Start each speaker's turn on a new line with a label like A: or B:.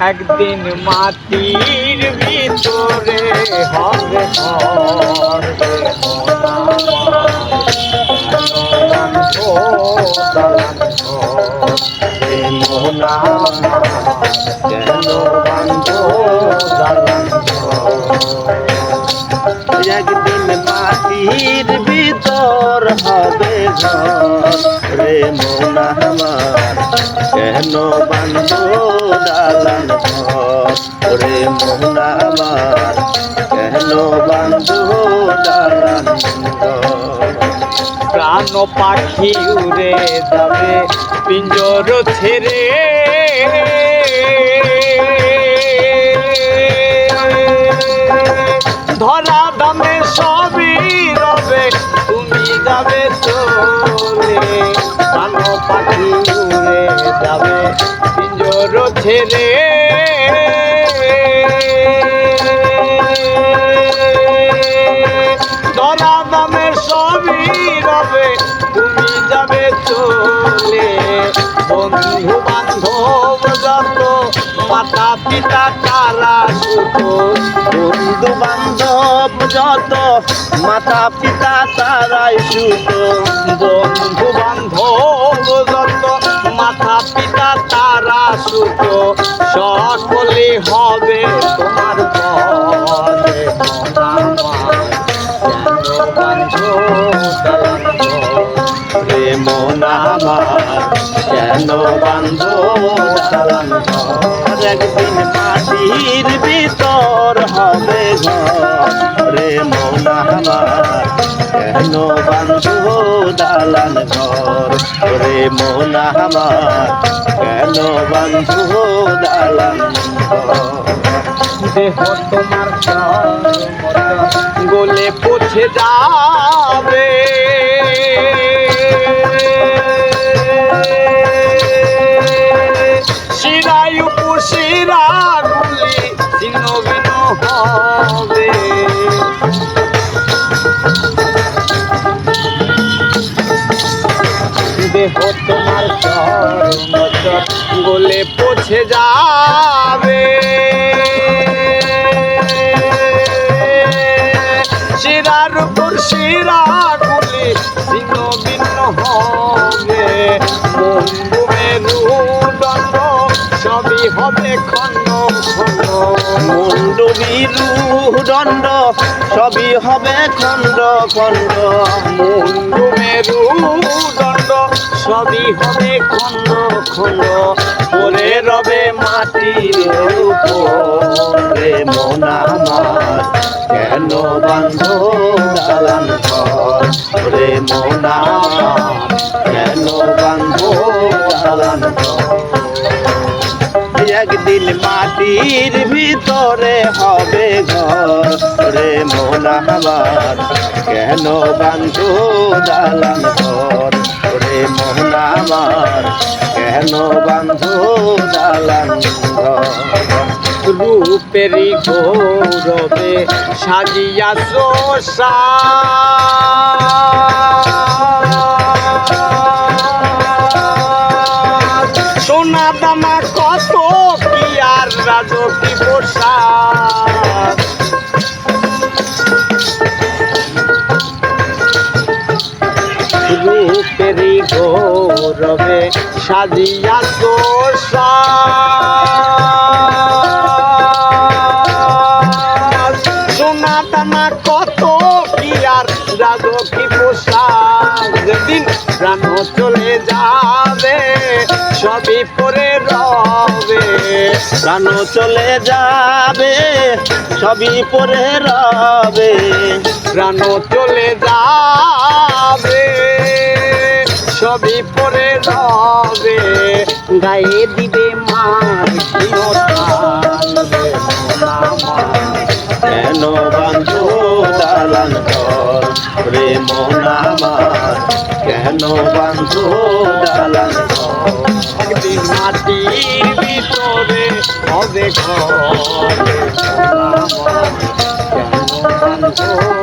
A: একদিন মাটির ভিতরে হবে?
B: একদিন মাটির ভিতর হবে ঘর রে মন আমার কেন বান্ধ দালান ঘর মন আমার কেন বান্ধ দালান
A: প্রাণ পাখি উড়ে যাবে, পিঞ্জর ছেড়ে। ধরা দামে সবই রবে, তুমি যাবে চলে প্রাণ পাখি উড়ে যাবে পিঞ্জর ছেড়ে। ধরা দামে সবই রবে, তুমি যাবে চলে। বন্ধু বান্ধব যত, মাতা পিতা তারা সুখ?
B: বন্ধু বান্ধব যত, মাতা পিতা তারাই সুত
A: বন্ধু বান্ধব যত সুখ সকলে হবে তোমার পদে
B: মন আমার কেন বান্ধ একদিন মাটির ভিতর হবে ঘর রে মন আমার কেন বন্ধু দালান
A: দেহ তোমার গোলে পৌঁছে যাবে দেহ তোমার চরম গোলে পৌঁছে যাবে। শিরার উপর শিরা গুলি ছিন্ন ভিন্ন হবে। মেরুদণ্ড সবই হবে খণ্ড খণ্ড।
B: মুন্ডু বিরু দণ্ড সবই হবে খণ্ড খণ্ড।
A: মুন্ডু মেরুদণ্ড সবই হবে খণ্ড খণ্ড পরে রবে মাটির
B: উপরে। মন কেন বান্ধ দালান রে মন কেন বান্ধ দালান একদিন মাটির ভিতরে হবে ঘর। রে মন আমার কেন বান্ধ দালান ঘর? রে মন আমার কেন বান্ধ দালান ঘর?
A: রূপেরই গৌরবে সাজিয়া সোসা সোনা দামা কত কি আর রাজকি পোশাক রূপেরই গৌরবে সাজিয়া তোষা। সোনা কত কি আর রাজকি পোশাক? যেদিন প্রাণ চলে যাবে, সবই পরে রবে।
B: প্রাণ চলে যাবে, সবই পরে রবে।
A: প্রাণ চলে যাবে সবই পরে রবে গায়ে দিবে মার
B: কেন বান্ধ দালান রে মন আমার কেন বান্ধ দালান
A: মাটির ভিতরে হবে ঘর দালান